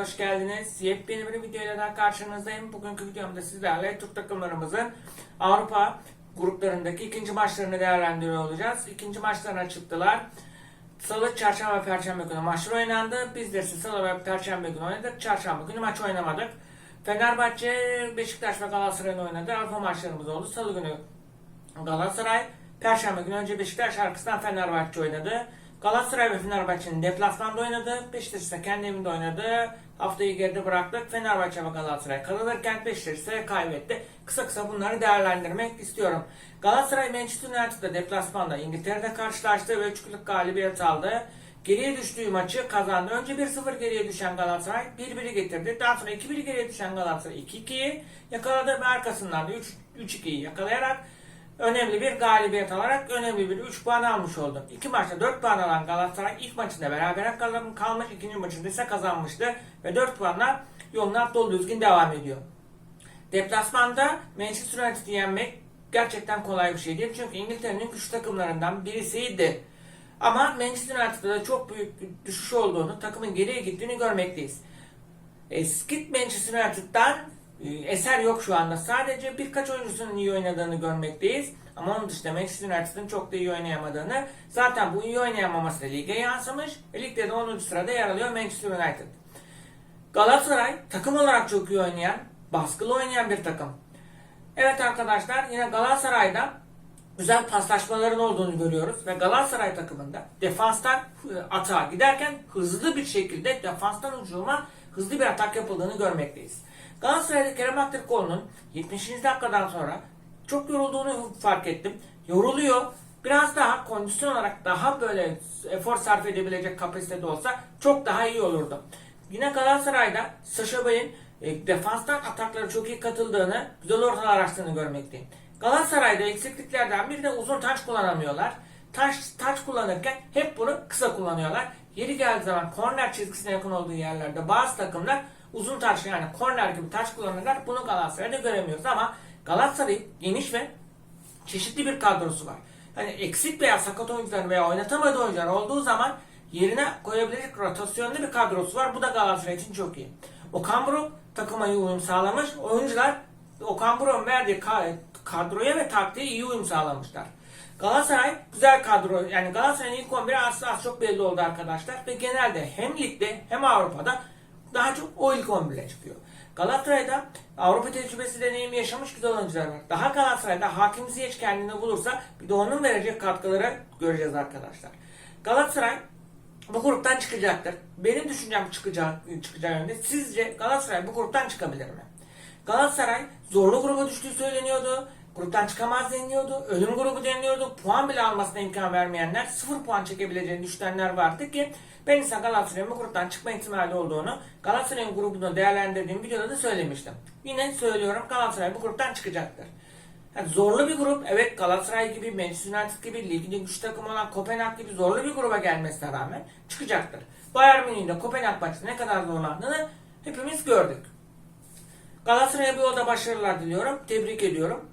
hoş geldiniz. Yepyeni bir videoyla daha karşınızdayım. Bugünkü videomda sizlerle Türk takımlarımızın Avrupa gruplarındaki ikinci maçlarını değerlendiriyor olacağız. İkinci maçlarına çıktılar. Salı, çarşamba ve perşembe günü maçlar oynandı. Biz de salı ve perşembe günü oynadık. Çarşamba günü maç oynamadık. Fenerbahçe, Beşiktaş ve Galatasaray'ın oynadığı Avrupa maçlarımız oldu. Salı günü Galatasaray, Perşembe günü önce Beşiktaş arkasından Fenerbahçe oynadı. Galatasaray ve Fenerbahçe'nin deplasmanda oynadı. Beşiktaş ise kendi evinde oynadı. Haftayı geride bıraktık. Fenerbahçe ve Galatasaray kazanırken Beşiktaş ise kaybetti. Kısa kısa bunları değerlendirmek istiyorum. Galatasaray Manchester United'da deplasmanda İngiltere'de karşılaştı ve 3'lük galibiyet aldı. Geriye düştüğü maçı kazandı. Önce 1-0 geriye düşen Galatasaray 1-1'i getirdi. Daha sonra 2-1 geriye düşen Galatasaray 2-2'yi yakaladı ve arkasından da 3-2'yi yakalayarak önemli bir galibiyet alarak önemli bir 3 puan almış oldu. İki maçta 4 puan alan Galatasaray ilk maçında beraber kalmış, ikinci maçında ise kazanmıştı ve 4 puanla yoluna dolu düzgün devam ediyor. Deplasmanda Manchester United'i yenmek gerçekten kolay bir şey değil. Çünkü İngiltere'nin güçlü takımlarından birisiydi. Ama Manchester United'da da çok büyük bir düşüş olduğunu, takımın geriye gittiğini görmekteyiz. Eski Manchester United'dan eser yok şu anda. Sadece birkaç oyuncusunun iyi oynadığını görmekteyiz. Ama onun dışında Manchester United'ın çok da iyi oynayamadığını. Zaten bu iyi oynayamaması da lige yansımış. Ligde de 10. sırada yer alıyor Manchester United. Galatasaray takım olarak çok iyi oynayan, baskılı oynayan bir takım. Evet arkadaşlar yine Galatasaray'da güzel paslaşmaların olduğunu görüyoruz ve Galatasaray takımında defanstan e, atağa giderken hızlı bir şekilde defanstan hücuma hızlı bir atak yapıldığını görmekteyiz. Galatasaray'da Kerem Aktürkoğlu'nun 70. dakikadan sonra çok yorulduğunu fark ettim. Yoruluyor. Biraz daha kondisyon olarak daha böyle efor sarf edebilecek kapasitede olsa çok daha iyi olurdu. Yine Galatasaray'da Saşa Bey'in e, defanstan atakları çok iyi katıldığını, güzel ortalar açtığını görmekteyim. Galatasaray'da eksikliklerden biri de uzun taç kullanamıyorlar. Taç, taç kullanırken hep bunu kısa kullanıyorlar. Yeri geldiği zaman korner çizgisine yakın olduğu yerlerde bazı takımlar uzun taç yani korner gibi taç kullanırlar. Bunu Galatasaray'da göremiyoruz ama Galatasaray'ın geniş ve çeşitli bir kadrosu var. Hani eksik veya sakat oyuncular veya oynatamadığı oyuncular olduğu zaman yerine koyabilecek rotasyonlu bir kadrosu var. Bu da Galatasaray için çok iyi. Okan Buruk takıma iyi uyum sağlamış. Oyuncular Okan Buruk'un verdiği kadroya ve taktiğe iyi uyum sağlamışlar. Galatasaray güzel kadro. Yani Galatasaray'ın ilk 11'i az, az çok belli oldu arkadaşlar. Ve genelde hem ligde hem Avrupa'da daha çok o ilk 11'e çıkıyor. Galatasaray'da Avrupa tecrübesi deneyimi yaşamış güzel oyuncular var. Daha Galatasaray'da Hakim Ziyech kendini bulursa bir de onun verecek katkıları göreceğiz arkadaşlar. Galatasaray bu gruptan çıkacaktır. Benim düşüncem çıkacak, çıkacağı yönde. Sizce Galatasaray bu gruptan çıkabilir mi? Galatasaray zorlu gruba düştüğü söyleniyordu. Gruptan çıkamaz deniliyordu. Ölüm grubu deniliyordu. Puan bile almasına imkan vermeyenler, sıfır puan çekebileceğini düşünenler vardı ki ben ise Galatasaray'ın gruptan çıkma ihtimali olduğunu Galatasaray'ın grubunu değerlendirdiğim videoda da söylemiştim. Yine söylüyorum Galatasaray bu gruptan çıkacaktır. Yani zorlu bir grup. Evet Galatasaray gibi, Manchester United gibi, ligde güç takım olan Kopenhag gibi zorlu bir gruba gelmesine rağmen çıkacaktır. Bayern Münih'in de Kopenhag maçında ne kadar zorlandığını hepimiz gördük. Galatasaray'a bu yolda başarılar diliyorum. Tebrik ediyorum.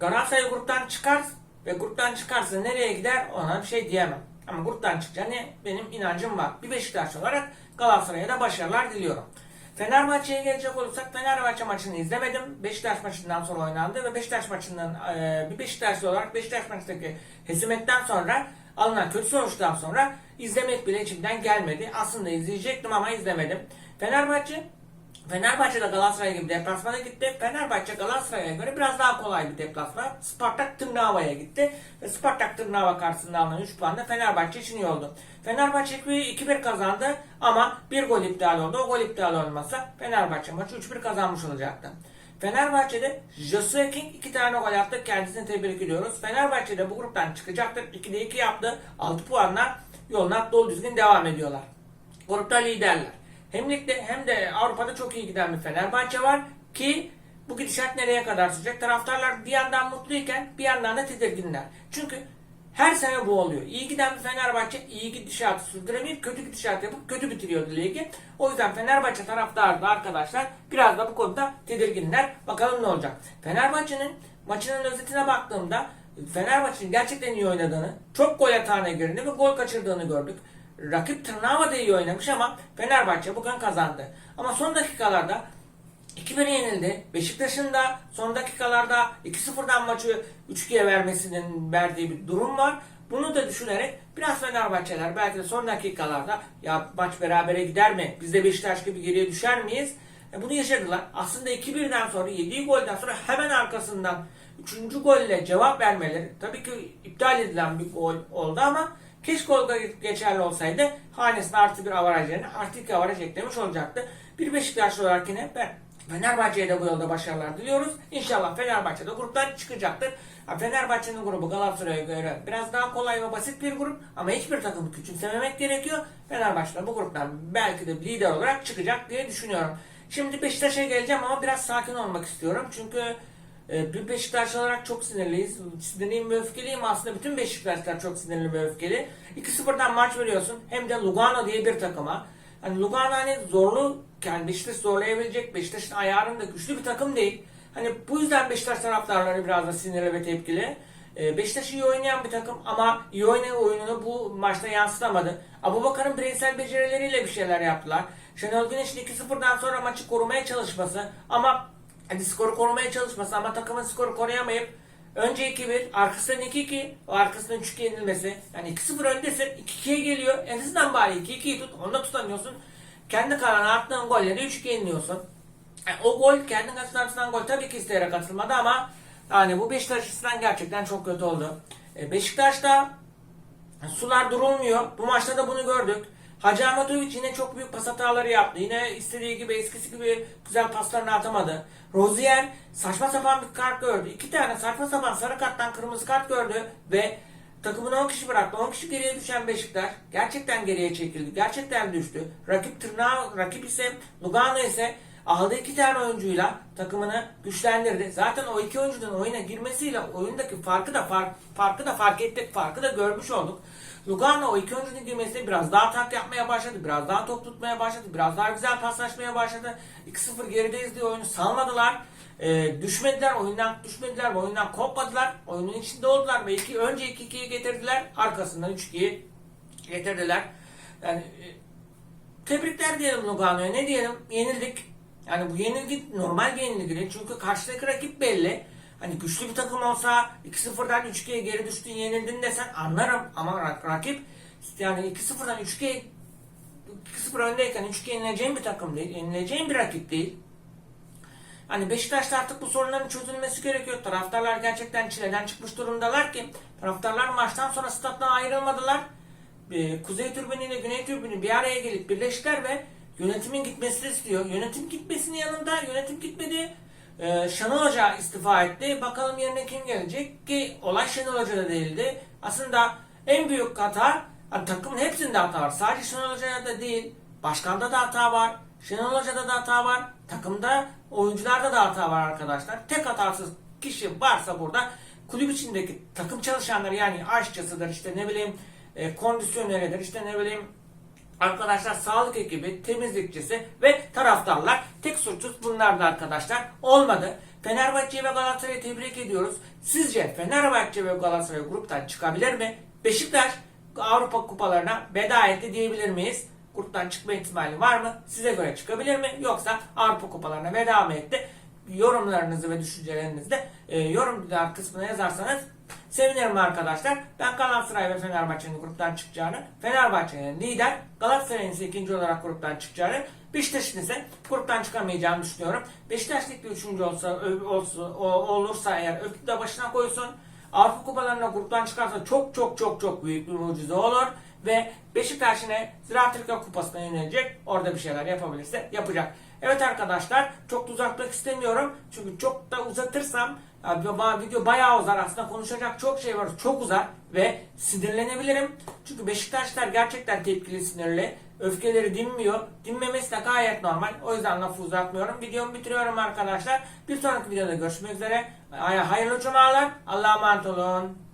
Galatasaray gruptan çıkar ve gruptan çıkarsa nereye gider ona bir şey diyemem. Ama gruptan çıkacağına benim inancım var. Bir Beşiktaş olarak Galatasaray'a da başarılar diliyorum. Fenerbahçe'ye gelecek olursak Fenerbahçe maçını izlemedim. Beşiktaş maçından sonra oynandı ve Beşiktaş maçından e, bir Beşiktaşlı olarak Beşiktaş maçındaki hesimetten sonra alınan kötü sonuçtan sonra izlemek bile içimden gelmedi. Aslında izleyecektim ama izlemedim. Fenerbahçe Fenerbahçe de Galatasaray gibi deplasmana gitti. Fenerbahçe Galatasaray'a göre biraz daha kolay bir deplasman. Spartak Tırnava'ya gitti. Ve Spartak Tırnava karşısında alınan 3 puan da Fenerbahçe için iyi oldu. Fenerbahçe 2-1 kazandı ama bir gol iptal oldu. O gol iptal olmasa Fenerbahçe maçı 3-1 kazanmış olacaktı. Fenerbahçe'de Joshua King 2 tane gol attı. Kendisini tebrik ediyoruz. Fenerbahçe'de bu gruptan çıkacaktır. 2'de 2 yaptı. 6 puanla yoluna dolu düzgün devam ediyorlar. Grupta liderler. Hem ligde hem de Avrupa'da çok iyi giden bir Fenerbahçe var ki bu gidişat nereye kadar sürecek? Taraftarlar bir yandan mutluyken bir yandan da tedirginler. Çünkü her sene bu oluyor. İyi giden bir Fenerbahçe iyi gidişatı sürdüremeyip kötü gidişat yapıp kötü bitiriyordu ligi. O yüzden Fenerbahçe taraftarı da arkadaşlar biraz da bu konuda tedirginler. Bakalım ne olacak. Fenerbahçe'nin maçının özetine baktığımda Fenerbahçe'nin gerçekten iyi oynadığını, çok gol atağına girdiğini ve gol kaçırdığını gördük. Rakip Tırnava da iyi oynamış ama Fenerbahçe bugün kazandı. Ama son dakikalarda 2-1'e yenildi. Beşiktaş'ın da son dakikalarda 2-0'dan maçı 3-2'ye vermesinin verdiği bir durum var. Bunu da düşünerek biraz Fenerbahçeler belki de son dakikalarda ya maç berabere gider mi? Biz de Beşiktaş gibi geriye düşer miyiz? E bunu yaşadılar. Aslında 2-1'den sonra yediği golden sonra hemen arkasından 3. golle cevap vermeleri tabii ki iptal edilen bir gol oldu ama gol geçerli olsaydı hanesine artı bir avaraj yerine artı iki avaraj eklemiş olacaktı. Bir Beşiktaşlı olarak yine ben Fenerbahçe'ye de bu yolda başarılar diliyoruz. İnşallah Fenerbahçe de gruptan çıkacaktır. Fenerbahçe'nin grubu Galatasaray'a göre biraz daha kolay ve basit bir grup ama hiçbir takımı küçümsememek gerekiyor. Fenerbahçe bu gruptan belki de lider olarak çıkacak diye düşünüyorum. Şimdi Beşiktaş'a geleceğim ama biraz sakin olmak istiyorum. Çünkü bir Beşiktaşlı olarak çok sinirliyiz. Sinirliyim ve öfkeliyim. Aslında bütün Beşiktaşlar çok sinirli ve öfkeli. 2-0'dan maç veriyorsun. Hem de Lugano diye bir takıma. Hani Lugano hani zorlu, yani Beşiktaş zorlayabilecek, Beşiktaş'ın ayarında güçlü bir takım değil. Hani bu yüzden Beşiktaş taraftarları biraz da sinirli ve tepkili. Ee, Beşiktaş iyi oynayan bir takım ama iyi oynayan oyununu bu maçta yansıtamadı. Abubakar'ın bireysel becerileriyle bir şeyler yaptılar. Şenol Güneş'in 2-0'dan sonra maçı korumaya çalışması ama hani skoru korumaya çalışması ama takımın skoru koruyamayıp önce 2-1, arkasından 2-2, o arkasından 3-2 yenilmesi. Yani 2-0 öndesin, 2-2'ye geliyor. En azından bari 2-2'yi tut, onu da tutamıyorsun. Kendi kalana attığın golleri 3-2 yeniliyorsun. Yani o gol, kendi kalesine atılan gol tabii ki isteyerek atılmadı ama yani bu Beşiktaş açısından gerçekten çok kötü oldu. E, Beşiktaş'ta sular durulmuyor. Bu maçta da bunu gördük. Hacı Ahmetoviç yine çok büyük pas hataları yaptı. Yine istediği gibi eskisi gibi güzel paslarını atamadı. Rozier saçma sapan bir kart gördü. İki tane saçma sapan sarı karttan kırmızı kart gördü ve takımını 10 kişi bıraktı. 10 kişi geriye düşen Beşiktaş gerçekten geriye çekildi. Gerçekten düştü. Rakip tırnağı, rakip ise Lugano ise aldığı iki tane oyuncuyla takımını güçlendirdi. Zaten o iki oyuncunun oyuna girmesiyle oyundaki farkı da fark, farkı da fark ettik, farkı da görmüş olduk. Lugano iki oyuncunun girmesiyle biraz daha atak yapmaya başladı, biraz daha top tutmaya başladı, biraz daha güzel paslaşmaya başladı. 2-0 gerideyiz diye oyunu salmadılar. Ee, düşmediler, oyundan düşmediler, oyundan kopmadılar. Oyunun içinde oldular ve iki, önce 2-2'yi getirdiler, arkasından 3-2'yi getirdiler. Yani e, tebrikler diyelim Lugano'ya. Ne diyelim? Yenildik. Yani bu yenilgi normal bir yenilgi değil. Çünkü karşıdaki rakip belli. Hani güçlü bir takım olsa 2-0'dan 3-2'ye geri düştün yenildin desen anlarım. Ama rak- rakip yani 2-0'dan 3-2'ye 2-0 öndeyken 3-2 yenileceğin bir takım değil. Yenileceğin bir rakip değil. Hani Beşiktaş'ta artık bu sorunların çözülmesi gerekiyor. Taraftarlar gerçekten çileden çıkmış durumdalar ki taraftarlar maçtan sonra stat'tan ayrılmadılar. Ee, Kuzey Türbünü ile Güney Türbünü bir araya gelip birleştiler ve yönetimin gitmesini istiyor. Yönetim gitmesinin yanında yönetim gitmedi. Ee, Şenol Hoca istifa etti. Bakalım yerine kim gelecek ki olay Şenol Hoca'da değildi. Aslında en büyük hata hani takımın hepsinde hata var. Sadece Şenol Hoca'da da değil. Başkanda da hata var. Şenol Hoca'da da hata var. Takımda oyuncularda da hata var arkadaşlar. Tek hatasız kişi varsa burada kulüp içindeki takım çalışanları yani aşçısıdır işte ne bileyim e, kondisyoneridir işte ne bileyim arkadaşlar sağlık ekibi, temizlikçisi ve taraftarlar tek suçsuz bunlardı arkadaşlar. Olmadı. Fenerbahçe ve Galatasaray'ı tebrik ediyoruz. Sizce Fenerbahçe ve Galatasaray gruptan çıkabilir mi? Beşiktaş Avrupa kupalarına veda etti diyebilir miyiz? Gruptan çıkma ihtimali var mı? Size göre çıkabilir mi? Yoksa Avrupa kupalarına veda mı etti? Yorumlarınızı ve düşüncelerinizi de e, yorumlar kısmına yazarsanız Sevinirim arkadaşlar. Ben Galatasaray ve Fenerbahçe'nin gruptan çıkacağını, Fenerbahçe'nin lider, Galatasaray'ın ise ikinci olarak gruptan çıkacağını, Beşiktaş'ın ise gruptan çıkamayacağını düşünüyorum. Beşiktaş ligde üçüncü olsa, olsa, olursa eğer öpüp de başına koysun. Avrupa kupalarına gruptan çıkarsa çok çok çok çok büyük bir mucize olur. Ve Beşiktaş yine Ziraat Türkiye Kupası'na yönelecek. Orada bir şeyler yapabilirse yapacak. Evet arkadaşlar çok da uzatmak istemiyorum. Çünkü çok da uzatırsam video bayağı uzar. Aslında konuşacak çok şey var. Çok uzar ve sinirlenebilirim. Çünkü Beşiktaşlar gerçekten tepkili sinirli. Öfkeleri dinmiyor. Dinmemesi de gayet normal. O yüzden lafı uzatmıyorum. Videomu bitiriyorum arkadaşlar. Bir sonraki videoda görüşmek üzere. Hayırlı cumalar. Allah'a emanet olun.